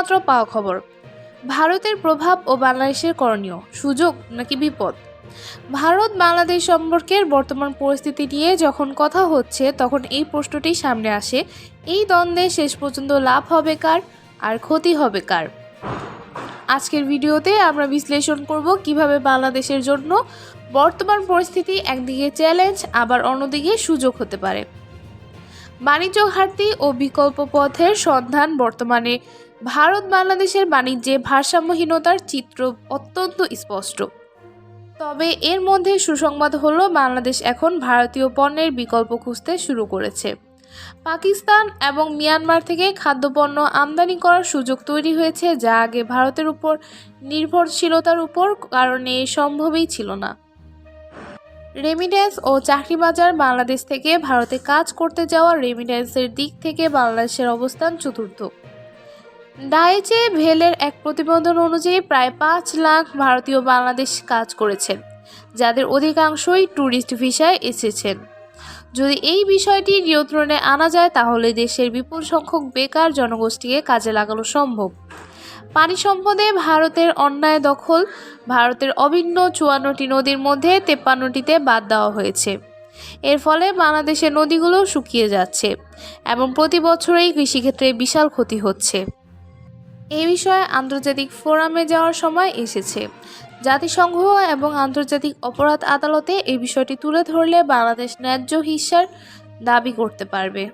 এইমাত্র পাওয়া খবর। ভারতের প্রভাব ও বাংলাদেশের করণীয়। সুযোগ নাকি বিপদ? ভারত বাংলাদেশ সম্পর্কের বর্তমান পরিস্থিতি নিয়ে যখন কথা হচ্ছে, তখন এই প্রশ্নটি সামনে আসে, এই দ্বন্দ্বে শেষ পর্যন্ত লাভ হবে কার আর ক্ষতি হবে কার? আজকের ভিডিওতে আমরা বিশ্লেষণ করব কীভাবে বাংলাদেশের জন্য বর্তমান পরিস্থিতি একদিকে চ্যালেঞ্জ, আবার অন্যদিকে সুযোগ হতে পারে। বাণিজ্য ঘাটতি ও বিকল্প পথের সন্ধান বর্তমানে ভারত বাংলাদেশের বাণিজ্যে ভারসাম্যহীনতার চিত্র অত্যন্ত স্পষ্ট। তবে এর মধ্যে সুসংবাদ হলো, বাংলাদেশ এখন ভারতীয় পণ্যের বিকল্প খুঁজতে শুরু করেছে। পাকিস্তান এবং মিয়ানমার থেকে খাদ্যপণ্য আমদানি করার সুযোগ তৈরি হয়েছে, যা আগে ভারতের উপর নির্ভরশীলতার উপর কারণে সম্ভবই ছিল না। রেমিডেন্স ও চাকরি বাজার বাংলাদেশ থেকে ভারতে কাজ করতে যাওয়া রেমিডেন্সের দিক থেকে বাংলাদেশের অবস্থান চতুর্থ। ডাইচে ভেলের এক প্রতিবেদন অনুযায়ী প্রায় পাঁচ লাখ ভারতীয় বাংলাদেশ কাজ করেছেন, যাদের অধিকাংশই ট্যুরিস্ট ভিসায় এসেছেন। যদি এই বিষয়টি নিয়ন্ত্রণে আনা যায়, তাহলে দেশের বিপুল সংখ্যক বেকার জনগোষ্ঠীকে কাজে লাগানো সম্ভব। পানি সম্পদে ভারতের অন্যায় দখল, ভারতের অভিন্ন চুয়ান্নটি নদীর মধ্যে তেপ্পান্নটিতে বাদ দেওয়া হয়েছে। এর ফলে বাংলাদেশের নদীগুলো শুকিয়ে যাচ্ছে এবং প্রতি বছরেই কৃষিক্ষেত্রে বিশাল ক্ষতি হচ্ছে। এই বিষয়ে আন্তর্জাতিক ফোরামে যাওয়ার সময় এসেছে। জাতিসংঘ এবং আন্তর্জাতিক অপরাধ আদালতে এই বিষয়টি তুলে ধরলে বাংলাদেশ ন্যায্য হিস্যার দাবি করতে পারবে।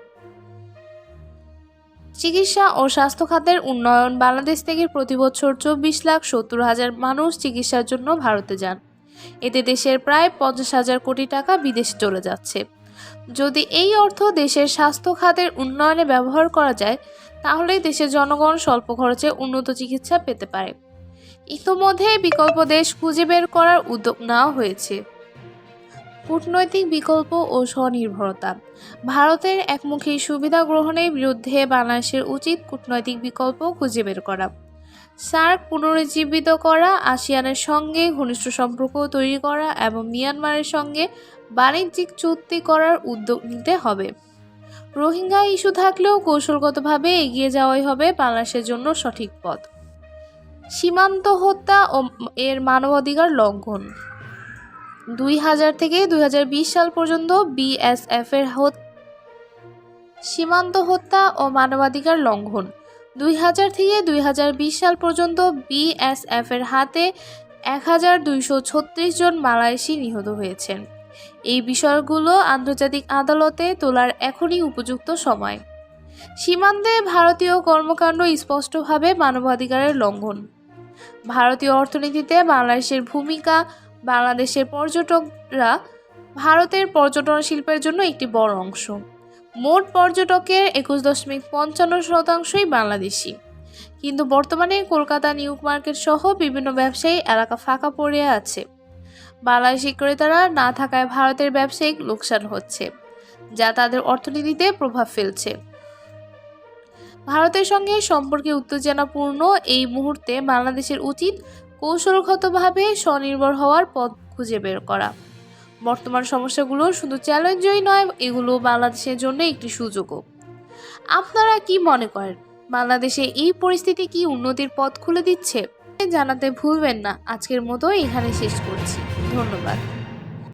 চিকিৎসা ও স্বাস্থ্য খাতের উন্নয়ন বাংলাদেশ থেকে প্রতি বছর চব্বিশ লাখ সত্তর হাজার মানুষ চিকিৎসার জন্য ভারতে যান। এতে দেশের প্রায় পঞ্চাশ হাজার কোটি টাকা বিদেশে চলে যাচ্ছে। যদি এই অর্থ দেশের স্বাস্থ্য খাতের উন্নয়নে ব্যবহার করা যায় তাহলে দেশের জনগণ স্বল্প খরচে উন্নত চিকিৎসা পেতে পারে। ইতোমধ্যে বিকল্প দেশ খুঁজে বের করার উদ্যোগ নেওয়া হয়েছে। কূটনৈতিক বিকল্প ও স্বনির্ভরতা। ভারতের একমুখী সুবিধা গ্রহণের বিরুদ্ধে বাংলাদেশের উচিত কূটনৈতিক বিকল্প খুঁজে বের করা। সার্ক পুনরুজ্জীবিত করা, আসিয়ানের সঙ্গে ঘনিষ্ঠ সম্পর্ক তৈরি করা এবং মিয়ানমারের সঙ্গে বাণিজ্যিক চুক্তি করার উদ্যোগ নিতে হবে। রোহিঙ্গা ইস্যু থাকলেও কৌশলগতভাবে এগিয়ে যাওয়াই হবে বাংলাদেশের জন্য সঠিক পথ। সীমান্ত হত্যা ও এর মানবাধিকার লঙ্ঘন। দুই হাজার থেকে দুই হাজার বিশ সাল পর্যন্ত বিএসএফ এর সীমান্ত হত্যা ও মানবাধিকার লঙ্ঘন। দুই হাজার থেকে দুই হাজার বিশ সাল পর্যন্ত বিএসএফ এর হাতে এক হাজার দুইশো ছত্রিশ জন মালয়েশি নিহত হয়েছেন। এই বিষয়গুলো আন্তর্জাতিক আদালতে তোলার এখনই উপযুক্ত সময়। সীমান্তে ভারতীয় কর্মকাণ্ড স্পষ্টভাবে মানবাধিকারের লঙ্ঘন। ভারতীয় অর্থনীতিতে বাংলাদেশের ভূমিকা, বাংলাদেশের পর্যটকরা ভারতের পর্যটন শিল্পের জন্য একটি বড় অংশ। মোট পর্যটকের একুশ দশমিক পঞ্চান্ন শতাংশই বাংলাদেশি। কিন্তু বর্তমানে কলকাতা নিউ মার্কেট সহ বিভিন্ন ব্যবসায়ী এলাকা ফাঁকা পড়ে আছে। বাংলাদেশি ক্রেতারা না থাকায় ভারতের ব্যবসায়িক লোকসান হচ্ছে, যা তাদের অর্থনীতিতে প্রভাব ফেলছে। ভারতের সঙ্গে সম্পর্কে উত্তেজনাপূর্ণ এই মুহূর্তে বাংলাদেশের উচিত কৌশলগতভাবে স্বনির্ভর হওয়ার পথ খুঁজে বের করা। বর্তমান সমস্যাগুলো শুধু চ্যালেঞ্জই নয়, এগুলো বাংলাদেশের জন্য একটি সুযোগও। আপনারা কি মনে করেন, বাংলাদেশে এই পরিস্থিতি কি উন্নতির পথ খুলে দিচ্ছে? জানাতে ভুলবেন না। আজকের মতো এখানে শেষ করছি। ধন্যবাদ।